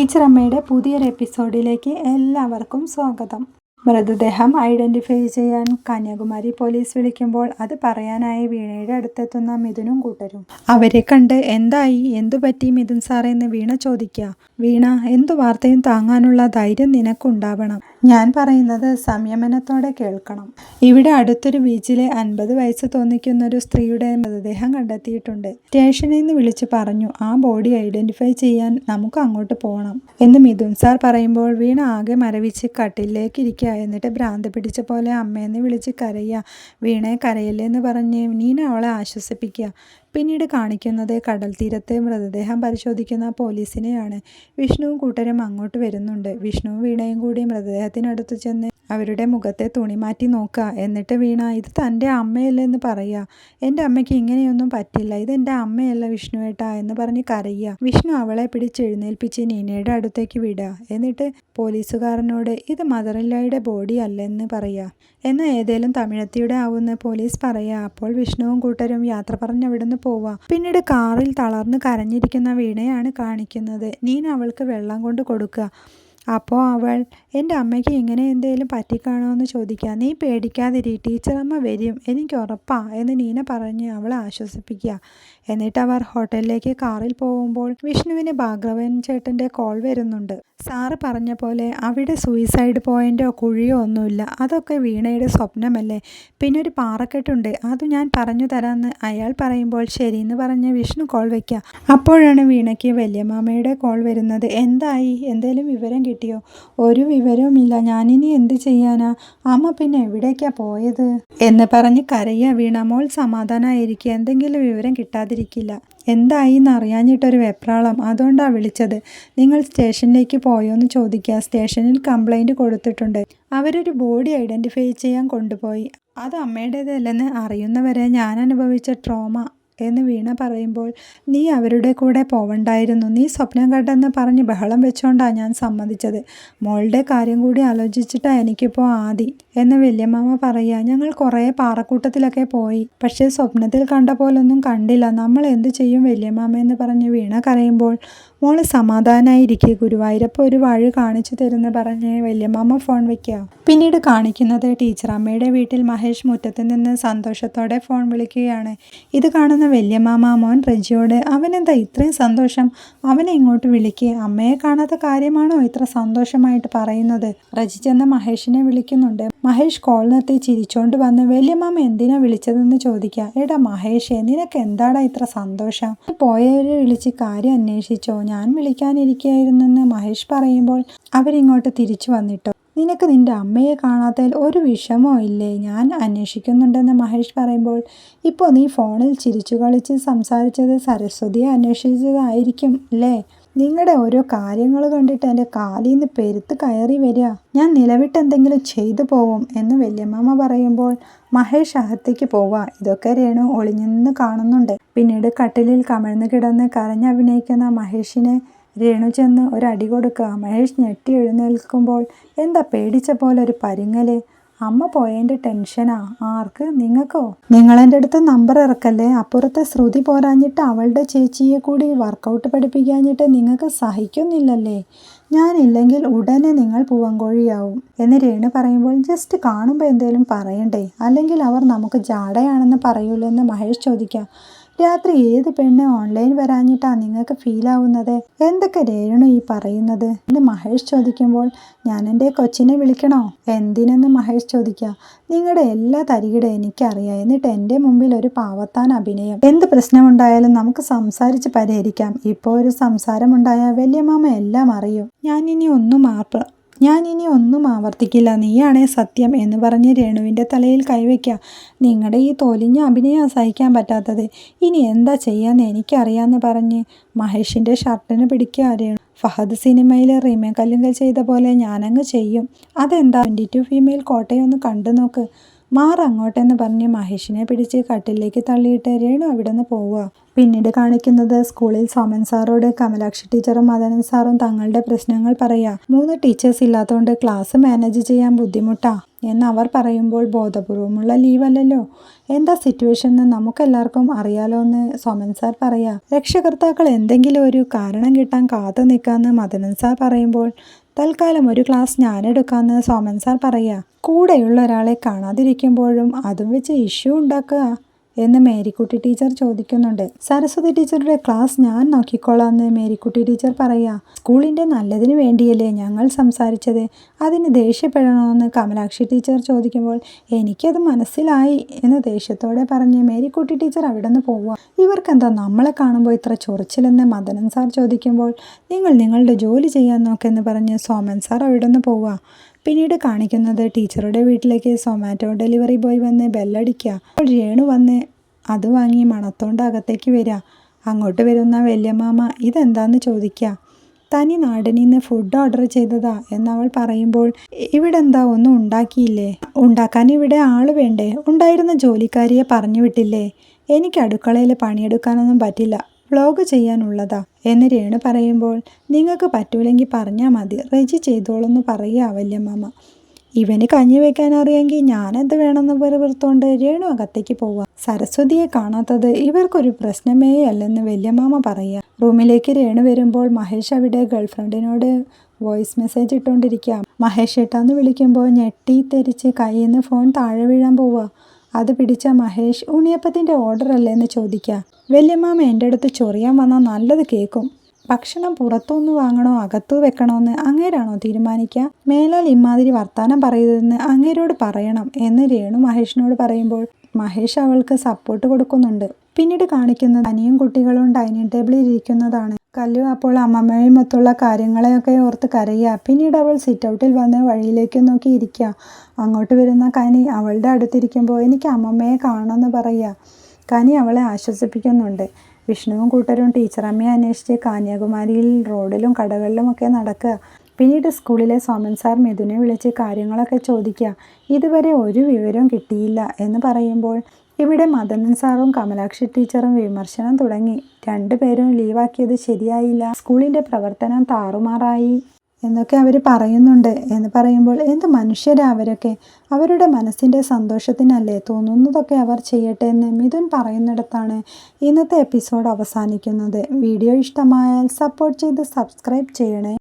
Teacher അമ്മയുടെ പുതിയൊരു എപ്പിസോഡിലേക്ക് എല്ലാവർക്കും സ്വാഗതം. മൃതദേഹം ഐഡന്റിഫൈ ചെയ്യാൻ കന്യാകുമാരി പോലീസ് വിളിക്കുമ്പോൾ അത് പറയാനായി വീണയുടെ അടുത്തെത്തുന്ന മിഥുനും കൂട്ടരും. അവരെ കണ്ട് എന്തായി? എന്തു പറ്റി മിഥുൻ സാറേ? എന്ന് വീണ ചോദിക്കുക. വീണ എന്തു വാർത്തയും താങ്ങാനുള്ള ധൈര്യം നിനക്കുണ്ടാവണം. ഞാൻ പറയുന്നത് സംയമനത്തോടെ കേൾക്കണം. ഇവിടെ അടുത്തൊരു ബീച്ചിലെ അൻപത് വയസ്സ് തോന്നിക്കുന്ന ഒരു സ്ത്രീയുടെ മൃതദേഹം കണ്ടെത്തിയിട്ടുണ്ട്. സ്റ്റേഷനിൽ നിന്ന് വിളിച്ച് പറഞ്ഞു ആ ബോഡി ഐഡന്റിഫൈ ചെയ്യാൻ നമുക്ക് അങ്ങോട്ട് പോകണം. എന്ന് മിഥുൻ സാർ പറയുമ്പോൾ വീണ ആകെ മരവിച്ച് കട്ടിലേക്ക് ഇരിക്കുക എന്നിട്ട് ഭ്രാന്ത് പിടിച്ച പോലെ അമ്മയെന്ന് വിളിച്ച് കരയുക വീണേ കരയല്ലേ എന്ന് പറഞ്ഞ് നീന അവളെ ആശ്വസിപ്പിക്കുക. പിന്നീട് കാണിക്കുന്നത് കടൽ തീരത്തെ മൃതദേഹം പരിശോധിക്കുന്ന പോലീസിനെയാണ്. വിഷ്ണുവും കൂട്ടരും അങ്ങോട്ട് വരുന്നുണ്ട്. വിഷ്ണുവും വീണയും കൂടി മൃതദേഹത്തിനടുത്ത് ചെന്ന് അവരുടെ മുഖത്തെ തുണി മാറ്റി നോക്കുക. എന്നിട്ട് വീണ ഇത് തന്റെ അമ്മയല്ലേ എന്ന് പറയുക. എന്റെ അമ്മയ്ക്ക് ഇങ്ങനെയൊന്നും പറ്റില്ല. ഇത് എന്റെ അമ്മയല്ല വിഷ്ണുവേട്ടാ എന്ന് പറഞ്ഞ് കരയുക. വിഷ്ണു അവളെ പിടിച്ചെഴുന്നേൽപ്പിച്ച് നീനയുടെ അടുത്തേക്ക് വിടുക. എന്നിട്ട് പോലീസുകാരനോട് ഇത് മദറില്ലയുടെ ബോഡി അല്ലെന്ന് പറയുക. എന്നാൽ ഏതേലും തമിഴത്തിയുടെ ആവുമെന്ന് പോലീസ് പറയുക. അപ്പോൾ വിഷ്ണുവും കൂട്ടരും യാത്ര പറഞ്ഞ് അവിടുന്ന് പോവുക പിന്നീട് കാറിൽ തളർന്ന് കരഞ്ഞിരിക്കുന്ന വീണയാണ് കാണിക്കുന്നത്. നീന അവൾക്ക് വെള്ളം കൊണ്ട് കൊടുക്കുക. അപ്പോൾ അവൾ എന്റെ അമ്മയ്ക്ക് ഇങ്ങനെ എന്തെങ്കിലും പറ്റിക്കാണോ എന്ന് ചോദിക്കുക നീ പേടിക്കാതിരി ടീച്ചറമ്മ വരും. എനിക്ക് ഉറപ്പാ എന്ന് നീന പറഞ്ഞ് അവളെ ആശ്വസിപ്പിക്കുക എന്നിട്ട് അവർ ഹോട്ടലിലേക്ക് കാറിൽ പോകുമ്പോൾ വിഷ്ണുവിന് ഭാഗവൻ ചേട്ടന്റെ കോൾ വരുന്നുണ്ട്. സാറ് പറഞ്ഞ പോലെ അവിടെ സൂയിസൈഡ് പോയിന്റോ കുഴിയോ ഒന്നുമില്ല. അതൊക്കെ വീണയുടെ സ്വപ്നമല്ലേ. പിന്നെ ഒരു പാറക്കെട്ടുണ്ട്. അത് ഞാൻ പറഞ്ഞു തരാമെന്ന് അയാൾ പറയുമ്പോൾ ശരിയെന്ന് പറഞ്ഞ് വിഷ്ണു കോൾ വയ്ക്കുക അപ്പോഴാണ് വീണയ്ക്ക് വല്യമാമയുടെ കോൾ വരുന്നത്. എന്തായി? എന്തേലും വിവരം കിട്ടിയോ? ഒരു വിവരവുമില്ല. ഞാനിനി എന്ത് ചെയ്യാനാ? അമ്മ പിന്നെ എവിടേക്കാ പോയത്? എന്ന് പറഞ്ഞ് കരയ വീണ. മോൾ സമാധാനമായിരിക്കുക എന്തെങ്കിലും വിവരം കിട്ടാതിരിക്കില്ല. എന്തായി എന്നറിയാഞ്ഞിട്ടൊരു വെപ്രാളം. അതുകൊണ്ടാണ് വിളിച്ചത്. നിങ്ങൾ സ്റ്റേഷനിലേക്ക് പോയോ എന്ന് ചോദിക്കുക. സ്റ്റേഷനിൽ കംപ്ലൈന്റ് കൊടുത്തിട്ടുണ്ട്. അവരൊരു ബോഡി ഐഡന്റിഫൈ ചെയ്യാൻ കൊണ്ടുപോയി. അത് അമ്മയുടേതല്ലെന്ന് അറിയുന്നവരെ ഞാൻ അനുഭവിച്ച ട്രോമ. എന്ന് വീണ പറയുമ്പോൾ നീ അവരുടെ കൂടെ പോവണ്ടായിരുന്നു. നീ സ്വപ്നം കണ്ടെന്ന് പറഞ്ഞ് ബഹളം വെച്ചോണ്ടാണ് ഞാൻ സമ്മതിച്ചത്. മോളുടെ കാര്യം കൂടി ആലോചിച്ചിട്ടാണ് എനിക്കിപ്പോൾ ആദി എന്ന് വല്യമ്മ പറയുക. ഞങ്ങൾ കുറേ പാറക്കൂട്ടത്തിലൊക്കെ പോയി. പക്ഷേ സ്വപ്നത്തിൽ കണ്ട പോലൊന്നും കണ്ടില്ല. നമ്മൾ എന്ത് ചെയ്യും വല്യമ്മ എന്ന് പറഞ്ഞ് വീണ കരയുമ്പോൾ മോൾ സമാധാനമായിരിക്കുക ഗുരുവായൂരപ്പ ഒരു വഴി കാണിച്ചു തരുന്ന പറഞ്ഞ് വല്യമ്മ ഫോൺ വയ്ക്കുക. പിന്നീട് കാണിക്കുന്നത് ടീച്ചർ അമ്മയുടെ വീട്ടിൽ മഹേഷ് മുറ്റത്ത് നിന്ന് സന്തോഷത്തോടെ ഫോൺ വിളിക്കുകയാണ്. ഇത് കാണുന്ന വല്യമാമ മോൻ റജിയോട് അവനെന്താ ഇത്രയും സന്തോഷം? അവനെ ഇങ്ങോട്ട് വിളിക്കുക അമ്മയെ കാണാത്ത കാര്യമാണോ ഇത്ര സന്തോഷമായിട്ട് പറയുന്നത്? റജി ചെന്ന് മഹേഷിനെ വിളിക്കുന്നുണ്ട്. മഹേഷ് കോൾ നിർത്തി ചിരിച്ചോണ്ട് വന്ന് വല്യമാമ എന്തിനാ വിളിച്ചതെന്ന് ചോദിക്കുക എടാ മഹേഷേ നിനക്ക് എന്താടാ ഇത്ര സന്തോഷം? പോയവരെ വിളിച്ച് കാര്യം അന്വേഷിച്ചോ. ഞാൻ വിളിക്കാനിരിക്കുകയായിരുന്നെന്ന് മഹേഷ് പറയുമ്പോൾ അവരിങ്ങോട്ട് തിരിച്ചു വന്നിട്ടോ. നിനക്ക് നിന്റെ അമ്മയെ കാണാത്തതിൽ ഒരു വിഷമോ ഇല്ലേ? ഞാൻ അന്വേഷിക്കുന്നുണ്ടെന്ന് മഹേഷ് പറയുമ്പോൾ ഇപ്പോൾ നീ ഫോണിൽ ചിരിച്ചു കളിച്ച് സംസാരിച്ചത് സരസ്വതിയെ അന്വേഷിച്ചതായിരിക്കും അല്ലേ നിങ്ങളുടെ ഓരോ കാര്യങ്ങൾ കണ്ടിട്ട് എന്റെ കാലിൽ നിന്ന് പെരുത്ത് കയറി വരിക ഞാൻ നിലവിട്ട് എന്തെങ്കിലും ചെയ്തു പോവും എന്ന് വല്യമ്മ പറയുമ്പോൾ മഹേഷ് അകത്തേക്ക് പോവുക ഇതൊക്കെ രേണു ഒളിഞ്ഞെന്ന് കാണുന്നുണ്ട്. പിന്നീട് കട്ടിലിൽ കമിഴ്ന്ന് കിടന്ന് കരഞ്ഞഭിനയിക്കുന്ന മഹേഷിനെ രേണു ചെന്ന് ഒരടി കൊടുക്കുക. മഹേഷ് ഞെട്ടി എഴുന്നേൽക്കുമ്പോൾ എന്താ പേടിച്ച പോലെ ഒരു പരിങ്ങൽ? അമ്മ പോയതിന്റെ ടെൻഷനാ. ആർക്ക്? നിങ്ങൾക്കോ നിങ്ങളെന്റെ അടുത്ത് നമ്പർ ഇറക്കല്ലേ? അപ്പുറത്തെ ശ്രുതി പോരാഞ്ഞിട്ട് അവളുടെ ചേച്ചിയെ കൂടി വർക്കൗട്ട് പഠിപ്പിക്കാഞ്ഞിട്ട് നിങ്ങൾക്ക് സഹിക്കുന്നില്ലല്ലേ? ഞാനില്ലെങ്കിൽ ഉടനെ നിങ്ങൾ പൂവങ്കോഴിയാവും എന്ന് രേണു പറയുമ്പോൾ ജസ്റ്റ് കാണുമ്പോൾ എന്തേലും പറയണ്ടേ? അല്ലെങ്കിൽ അവർ നമുക്ക് ജാടയാണെന്ന് പറയൂലെന്ന് മഹേഷ് ചോദിക്കാം രാത്രി ഏത് പെണ്ണ് ഓൺലൈൻ വരാഞ്ഞിട്ടാ നിങ്ങൾക്ക് ഫീൽ ആവുന്നത്? എന്തൊക്കെ രേണു ഈ പറയുന്നത്? എന്ന് മഹേഷ് ചോദിക്കുമ്പോൾ ഞാൻ എന്റെ കൊച്ചിനെ വിളിക്കണോ? എന്തിനെന്ന് മഹേഷ് ചോദിക്കുക നിങ്ങളുടെ എല്ലാ തരികിട എനിക്കറിയാം. എന്നിട്ട് എന്റെ മുമ്പിൽ ഒരു പാവത്താൻ അഭിനയം. എന്ത് പ്രശ്നമുണ്ടായാലും നമുക്ക് സംസാരിച്ച് പരിഹരിക്കാം. ഇപ്പോൾ ഒരു സംസാരമുണ്ടായാൽ വല്യമാമ എല്ലാം അറിയും. ഞാൻ ഇനി ഒന്നും മാപ്പ് ഞാൻ ഇനി ഒന്നും ആവർത്തിക്കില്ല. നീയാണേ സത്യം എന്ന് പറഞ്ഞ് രേണുവിന്റെ തലയിൽ കൈവയ്ക്കുക നിങ്ങളുടെ ഈ തോലിഞ്ഞ അഭിനയം സഹിക്കാൻ പറ്റാത്തത്. ഇനി എന്താ ചെയ്യാന്ന് എനിക്കറിയാമെന്ന് പറഞ്ഞ് മഹേഷിന്റെ ഷർട്ടിന് പിടിക്കുക രേണു. ഫഹദ് സിനിമയിൽ റീമേക്കല്ലുങ്കൽ ചെയ്ത പോലെ ഞാനങ്ങ് ചെയ്യും. അതെന്താ? ട്വന്റി ടു ഫീമെയിൽ കോട്ടയൊന്ന് കണ്ടു നോക്ക് മാറങ്ങോട്ടെന്ന് പറഞ്ഞ് മഹേഷിനെ പിടിച്ച് കട്ടിലേക്ക് തള്ളിയിട്ട് രേണു അവിടെ നിന്ന് പോവുക. പിന്നീട് കാണിക്കുന്നത് സ്കൂളിൽ സോമൻ സാറോട് കമലാക്ഷി ടീച്ചറും മദനൻ സാറും തങ്ങളുടെ പ്രശ്നങ്ങൾ പറയാ. മൂന്ന് ടീച്ചേഴ്സ് ഇല്ലാത്തതുകൊണ്ട് ക്ലാസ് മാനേജ് ചെയ്യാൻ ബുദ്ധിമുട്ടാ എന്ന് അവർ പറയുമ്പോൾ ബോധപൂർവമുള്ള ലീവല്ലല്ലോ. എന്താ സിറ്റുവേഷൻ എന്ന് നമുക്കെല്ലാവർക്കും അറിയാലോ എന്ന് സോമൻ സാർ പറയാ. രക്ഷകർത്താക്കൾ എന്തെങ്കിലും ഒരു കാരണം കിട്ടാൻ കാത്തു നിൽക്കാമെന്ന് മദനൻ സാർ പറയുമ്പോൾ തൽക്കാലം ഒരു ക്ലാസ് ഞാനെടുക്കാമെന്ന് സോമൻ സാർ പറയാ. കൂടെയുള്ള ഒരാളെ കാണാതിരിക്കുമ്പോഴും അതും വെച്ച് ഇഷ്യൂ ഉണ്ടാക്കുക എന്ന് മേരിക്കുട്ടി ടീച്ചർ ചോദിക്കുന്നുണ്ട്. സരസ്വതി ടീച്ചറുടെ ക്ലാസ് ഞാൻ നോക്കിക്കോളാന്ന് മേരിക്കുട്ടി ടീച്ചർ പറയുക സ്കൂളിന്റെ നല്ലതിന് വേണ്ടിയല്ലേ ഞങ്ങൾ സംസാരിച്ചത്? അതിന് ദേഷ്യപ്പെടണമെന്ന് കമലാക്ഷി ടീച്ചർ ചോദിക്കുമ്പോൾ എനിക്കത് മനസ്സിലായി എന്ന് ദേഷ്യത്തോടെ പറഞ്ഞ് മേരിക്കുട്ടി ടീച്ചർ അവിടെ നിന്ന് പോവുക. ഇവർക്കെന്താ നമ്മളെ കാണുമ്പോൾ ഇത്ര ചൊറിച്ചിലെന്ന് മദനൻ സാർ ചോദിക്കുമ്പോൾ നിങ്ങൾ നിങ്ങളുടെ ജോലി ചെയ്യാൻ നോക്കെന്ന് പറഞ്ഞ് സോമൻ സാർ അവിടെ നിന്ന് പോവുക. പിന്നീട് കാണിക്കുന്നത് ടീച്ചറുടെ വീട്ടിലേക്ക് സൊമാറ്റോ ഡെലിവറി ബോയ് വന്ന് ബെല്ലടിക്കുക. അപ്പോൾ രേണു വന്ന് അത് വാങ്ങി മണത്തോണ്ട് അകത്തേക്ക് വരിക. അങ്ങോട്ട് വരുന്ന വല്യമാമ ഇതെന്താന്ന് ചോദിക്കുക തനി നാടിൽ നിന്ന് ഫുഡ് ഓർഡർ ചെയ്തതാ എന്നവൾ പറയുമ്പോൾ ഇവിടെ എന്താ ഒന്നും ഉണ്ടാക്കിയില്ലേ? ഉണ്ടാക്കാൻ ഇവിടെ ആൾ വേണ്ടേ? ഉണ്ടായിരുന്ന ജോലിക്കാരിയെ പറഞ്ഞു വിട്ടില്ലേ? എനിക്ക് അടുക്കളയിൽ പണിയെടുക്കാനൊന്നും പറ്റില്ല. വ്ളോഗ് ചെയ്യാനുള്ളതാ എന്ന് രേണു പറയുമ്പോൾ നിങ്ങൾക്ക് പറ്റൂലെങ്കിൽ പറഞ്ഞാൽ മതി റെജി ചെയ്തോളെന്ന് പറയുക വല്യമ്മ ഇവന് കഞ്ഞി വെക്കാൻ അറിയാമെങ്കിൽ ഞാനെന്ത് വേണമെന്ന് വെറുവിർത്തോണ്ട് രേണു അകത്തേക്ക് പോവാം. സരസ്വതിയെ കാണാത്തത് ഇവർക്കൊരു പ്രശ്നമേ അല്ലെന്ന് വല്യമ്മാമ പറയുക റൂമിലേക്ക് രേണു വരുമ്പോൾ മഹേഷ് അവിടെ ഗേൾഫ്രണ്ടിനോട് വോയിസ് മെസ്സേജ് ഇട്ടുകൊണ്ടിരിക്കുക മഹേഷ് ഏട്ടാന്ന് വിളിക്കുമ്പോൾ ഞെട്ടി തെരിച്ച് കയ്യിൽ നിന്ന് ഫോൺ താഴെ വീഴാൻ പോവുക അത് പിടിച്ച മഹേഷ് ഉണ്ണിയപ്പത്തിന്റെ ഓർഡർ അല്ലേ എന്ന് ചോദിക്കുക വല്യമ്മാമ എന്റെ അടുത്ത് ചൊറിയാൻ വന്നാൽ നല്ലത് കേൾക്കും ഭക്ഷണം പുറത്തുനിന്ന് വാങ്ങണോ അകത്തു വെക്കണോ എന്ന് അങ്ങേരാണോ തീരുമാനിക്കുക മേലാൽ ഇമാതിരി വർത്താനം പറയരുതെന്ന് അങ്ങേരോട് പറയണം എന്ന് രേണു മഹേഷിനോട് പറയുമ്പോൾ മഹേഷ് അവൾക്ക് സപ്പോർട്ട് കൊടുക്കുന്നുണ്ട്. പിന്നീട് കാണിക്കുന്നത് അനിയും കുട്ടികളും ഡൈനിങ് ടേബിളിൽ ഇരിക്കുന്നതാണ്. കല്ലു അപ്പോൾ അമ്മമ്മയും മൊത്തുള്ള കാര്യങ്ങളെയൊക്കെ ഓർത്ത് കരയുക. പിന്നീട് അവൾ സിറ്റ് ഔട്ടിൽ വന്ന് വഴിയിലേക്ക് നോക്കി ഇരിക്കുക. അങ്ങോട്ട് വരുന്ന കനി അവളുടെ അടുത്തിരിക്കുമ്പോൾ എനിക്ക് അമ്മമ്മയെ കാണണമെന്ന് പറയുക. കനി അവളെ ആശ്വസിപ്പിക്കുന്നുണ്ട്. വിഷ്ണുവും കൂട്ടരും ടീച്ചറമ്മയെ അന്വേഷിച്ച് കന്യാകുമാരിയിൽ റോഡിലും കടകളിലും ഒക്കെ നടക്കുക. പിന്നീട് സ്കൂളിലെ സോമൻ സാർ മിഥുനെ വിളിച്ച് കാര്യങ്ങളൊക്കെ ചോദിക്കുക. ഇതുവരെ ഒരു വിവരവും കിട്ടിയില്ല എന്ന് പറയുമ്പോൾ ഇവിടെ മദനൻ സാറും കമലാക്ഷി ടീച്ചറും വിമർശനം തുടങ്ങി. രണ്ടുപേരും ലീവാക്കിയത് ശരിയായില്ല. സ്കൂളിന്റെ പ്രവർത്തനം താറുമാറായി എന്നൊക്കെ അവർ പറയുന്നുണ്ട്. എന്ന് പറയുമ്പോൾ എന്ത് മനുഷ്യരാ അവരൊക്കെ? അവരുടെ മനസ്സിന്റെ സന്തോഷത്തിനല്ലേ തോന്നുന്നതൊക്കെ അവർ ചെയ്യട്ടെ എന്ന് മിഥുൻ പറയുന്നിടത്താണ് ഇന്നത്തെ എപ്പിസോഡ് അവസാനിക്കുന്നത്. വീഡിയോ ഇഷ്ടമായാൽ സപ്പോർട്ട് ചെയ്ത് സബ്സ്ക്രൈബ് ചെയ്യണേ.